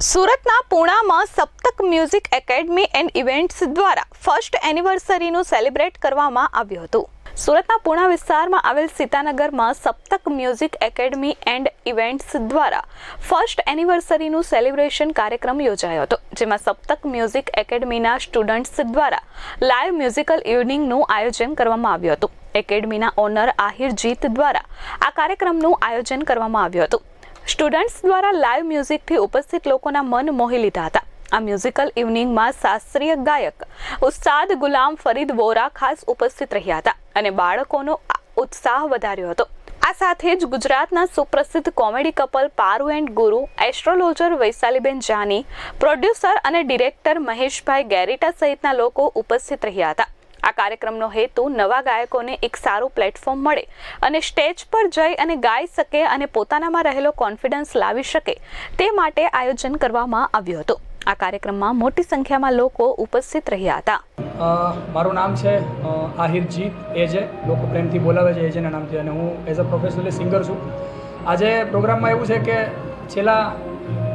સુરતના પૂણામાં Saptak music academy and events દ્વારા first એનિવર્સરીનું સેલિબ્રેટ કરવામાં આવ્યું હતું. સુરતના પૂણા વિસ્તારમાં આવેલ સીતાનગરમાં Saptak music academy and events દ્વારા ફર્સ્ટ એનિવર્સરીનું સેલિબ્રેશન કાર્યક્રમ યોજાયો હતો, જેમાં સપ્તક મ્યુઝિક એકેડમીના સ્ટુડન્ટ્સ દ્વારા લાઈવ મ્યુઝિકલ ઇવનિંગનું આયોજન કરવામાં આવ્યું હતું. એકેડમીના ઓનર આહિર જીત દ્વારા આ કાર્યક્રમનું આયોજન કરવામાં આવ્યું હતું. સ્ટુડન્ટ્સ દ્વારા લાઈવ મ્યુઝિકથી ઉપસ્થિત લોકોના મન મોહી લીધા હતા. આ મ્યુઝિકલ ઇવનિંગમાં શાસ્ત્રીય ગાયક ઉસ્તાદ ગુલામ ફરીદ વોરા ખાસ ઉપસ્થિત રહ્યા હતા અને બાળકોનો ઉત્સાહ વધાર્યો હતો. આ સાથે જ ગુજરાતના સુપ્રસિદ્ધ comedy couple Paru and Guru, astrologer Vaishaliben Jani, producer અને ડિરેક્ટર મહેશભાઈ ગેરીટા સહિતના લોકો ઉપસ્થિત રહ્યા હતા. કાર્યક્રમનો હેતુ નવા ગાયકોને એક સારું પ્લેટફોર્મ મળે અને સ્ટેજ પર જઈ અને ગાઈ શકે અને પોતાનામાં રહેલો કોન્ફિડન્સ લાવી શકે તે માટે આયોજન કરવામાં આવ્યું હતું. આ કાર્યક્રમમાં મોટી સંખ્યામાં લોકો ઉપસ્થિત રહ્યા હતા. મારું નામ છે અ, આહિર જીત એજે લોકો પ્રેમથી બોલાવે છે એજેના નામથી અને હું એઝ અ પ્રોફેશનલી સિંગર છું. આજે પ્રોગ્રામમાં એવું છે કે છેલ્લા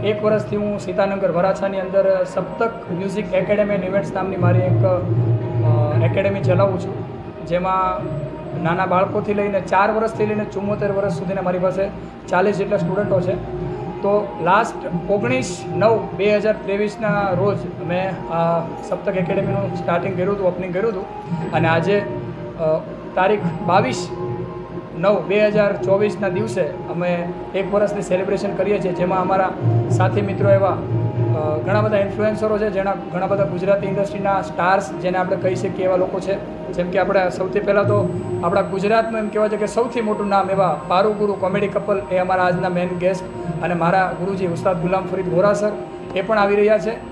એક વર્ષથી હું સીતાનગર વરાછાની અંદર Saptak music academy and events નામની મારી એક એકેડેમી ચલાવું છું. જેમાં નાના બાળકોથી લઈને ચાર વર્ષથી લઈને ચુમ્મોતેર વર્ષ સુધીના મારી પાસે ચાલીસ જેટલા સ્ટુડન્ટો છે. તો લાસ્ટ ઓગણીસ નવ બે હજાર ત્રેવીસના રોજ મેં આ સપ્તક એકેડેમીનું સ્ટાર્ટિંગ કર્યું હતું ઓપનિંગ કર્યું હતું. અને આજે તારીખ બાવીસ નવ બે હજાર ચોવીસના દિવસે અમે એક વર્ષની સેલિબ્રેશન કરીએ છીએ. જેમાં અમારા સાથી મિત્રો એવા ઘણા બધા ઇન્ફ્લુએન્સરો છે જેના ઘણા બધા ગુજરાતી ઇન્ડસ્ટ્રીના સ્ટાર્સ જેને આપણે કહી શકીએ એવા લોકો છે. જેમ કે આપણે સૌથી પહેલાં તો આપણા ગુજરાતનું એમ કહેવાય છે કે સૌથી મોટું નામ એવા પારુ ગુરુ કોમેડી કપલ એ અમારા આજના મેઇન ગેસ્ટ અને મારા ગુરુજી ઉસ્તાદ ગુલામ ફરીદ વોરા સર એ પણ આવી રહ્યા છે.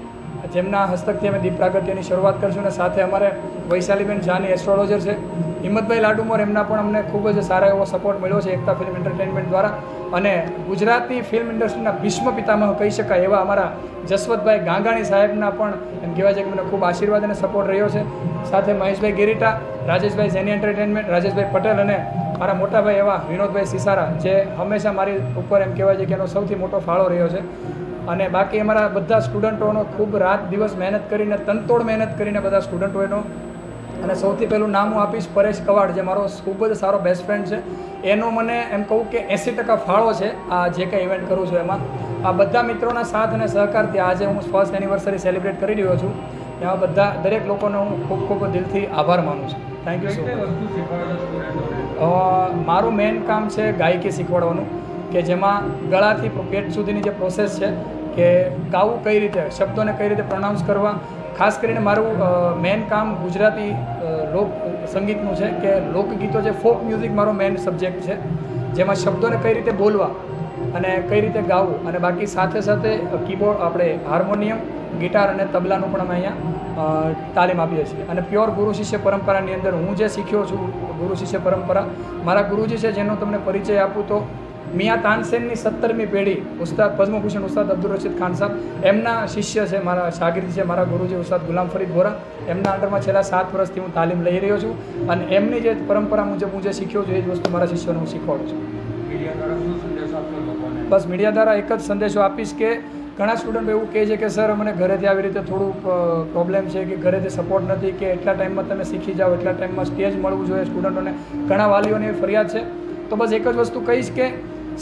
જેમના હસ્તકથી અમે દીપ પ્રાગટ્યની શરૂઆત કરીશું અને સાથે અમારે વૈશાલીબેન જાની એસ્ટ્રોલોજર છે. હિંમતભાઈ લાડુમોર એમના પણ અમને ખૂબ જ સારો એવો સપોર્ટ મળ્યો છે એકતા ફિલ્મ એન્ટરટેનમેન્ટ દ્વારા. અને ગુજરાતી ફિલ્મ ઇન્ડસ્ટ્રીના ભીષ્મ પિતામહ કહી શકાય એવા અમારા જસવંતભાઈ ગાંગાણી સાહેબના પણ એમ કહેવાય છે કે મને ખૂબ આશીર્વાદ અને સપોર્ટ રહ્યો છે. સાથે મહેશભાઈ ગિરીટા, રાજેશભાઈ જેની એન્ટરટેનમેન્ટ રાજેશભાઈ પટેલ અને મારા મોટાભાઈ એવા વિનોદભાઈ સિસારા, જે હંમેશા મારી ઉપર એમ કહેવાય છે કે એનો સૌથી મોટો ફાળો રહ્યો છે. અને બાકી અમારા બધા સ્ટુડન્ટોનો ખૂબ રાત દિવસ મહેનત કરીને તનતોડ મહેનત કરીને બધા સ્ટુડન્ટો એનો અને સૌથી પહેલું નામ હું આપીશ પરેશ કવાડ જે મારો ખૂબ જ સારો બેસ્ટ ફ્રેન્ડ છે. એનો મને એમ કહું કે એંસી ટકા ફાળો છે આ જે કંઈ ઇવેન્ટ કરું છું એમાં. આ બધા મિત્રોના સાથ અને સહકારથી આજે હું ફર્સ્ટ એનિવર્સરી સેલિબ્રેટ કરી રહ્યો છું. એમાં બધા દરેક લોકોનો હું ખૂબ ખૂબ દિલથી આભાર માનું છું. થેન્ક યુ સો મચ મારું મેઇન કામ છે ગાયકી શીખવાડવાનું કે જેમાં ગળાથી પેટ સુધીની જે પ્રોસેસ છે કે ગાવું કઈ રીતે, શબ્દોને કઈ રીતે પ્રોનાઉન્સ કરવા? ખાસ કરીને મારું મેઇન કામ ગુજરાતી લોક, સંગીતનું છે કે લોકગીતો જે ફોક મ્યુઝિક મારો મેન સબ્જેક્ટ છે, જેમાં શબ્દોને કઈ રીતે બોલવા અને કઈ રીતે ગાવું અને બાકી સાથે સાથે કીબોર્ડ આપણે હાર્મોનિયમ, ગિટાર અને તબલાનું પણ અમે અહીંયા તાલીમ આપીએ છીએ. અને પ્યોર ગુરુ શિષ્ય પરંપરાની અંદર હું જે શીખ્યો છું, ગુરુ શિષ્ય પરંપરા, મારા ગુરુજી છે જેનો તમને પરિચય આપું તો મિયા તાનસેનની સત્તરમી પેઢી ઉસ્તાદ પદ્મભૂષણ ઉસ્તાદ અબ્દુલ રશીદ ખાન સાહેબ એમના શિષ્ય છે મારા શાગીર્દ છે મારા ગુરુજી ઉસ્તાદ ગુલામ ફરીદ ગોરા એમના અંડરમાં છેલ્લા સાત વર્ષથી હું તાલીમ લઈ રહ્યો છું અને એમની જે પરંપરા મુજબ હું જે શીખ્યો છું એ જ વસ્તુ મારા શિષ્યોને હું શીખવાડું છું. બસ મીડિયા દ્વારા એક જ સંદેશો આપીશ કે ઘણા સ્ટુડન્ટો એવું કહે છે કે સર મને ઘરેથી આવી રીતે થોડું પ્રોબ્લેમ છે કે ઘરેથી સપોર્ટ નથી કે એટલા ટાઈમમાં તમે શીખી જાઓ એટલા ટાઈમમાં સ્ટેજ મળવું જોઈએ સ્ટુડન્ટોને ઘણા વાલીઓની ફરિયાદ છે. તો બસ એક જ વસ્તુ કહીશ કે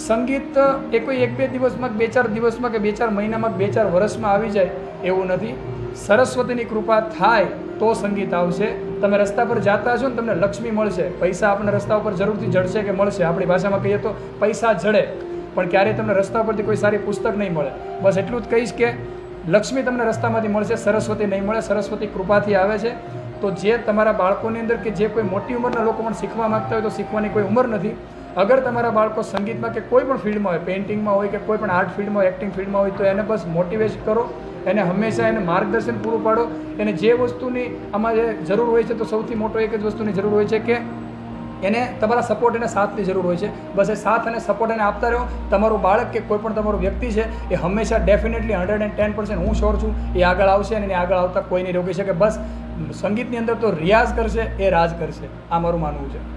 સંગીત એ કોઈ એક બે દિવસમાં બે ચાર દિવસમાં કે બે ચાર મહિનામાં બે ચાર વર્ષમાં આવી જાય એવું નથી. સરસ્વતીની કૃપા થાય તો સંગીત આવશે. તમે રસ્તા પર જાતા છો ને તમને લક્ષ્મી મળશે. પૈસા આપણને રસ્તા ઉપર જરૂરથી જડશે કે મળશે. આપણી ભાષામાં કહીએ તો પૈસા જડે. પણ ક્યારેય તમને રસ્તા પરથી કોઈ સારી પુસ્તક નહીં મળે. બસ એટલું જ કહીશ કે લક્ષ્મી તમને રસ્તામાંથી મળશે, સરસ્વતી નહીં મળે, સરસ્વતી કૃપાથી આવે છે. તો જે તમારા બાળકોની અંદર કે જે કોઈ મોટી ઉંમરના લોકો પણ શીખવા માગતા હોય તો શીખવાની કોઈ ઉંમર નથી. અગર તમારા બાળકો સંગીતમાં કે કોઈ પણ ફિલ્ડમાં હોય, પેઇન્ટિંગમાં હોય કે કોઈ પણ આર્ટ ફિલ્ડમાં એક્ટિંગ ફિલ્ડમાં હોય, તો એને બસ મોટિવેટ કરો. એને હંમેશા એને માર્ગદર્શન પૂરું પાડો. એને જે વસ્તુની આમાં જે જરૂર હોય છે, તો સૌથી મોટો એક જ વસ્તુની જરૂર હોય છે કે એને તમારા સપોર્ટ અને સાથની જરૂર હોય છે. બસ એ સાથ અને સપોર્ટ એને આપતા રહો. તમારું બાળક કે કોઈ પણ તમારું વ્યક્તિ છે, એ હંમેશા definitely hundred and ten percent હું શ્યોર છું, એ આગળ આવશે અને એને આગળ આવતા કોઈ નહીં રોકી શકે. બસ સંગીતની અંદર તો રિયાઝ કરશે, એ રાજ કરશે. આ મારું માનવું છે.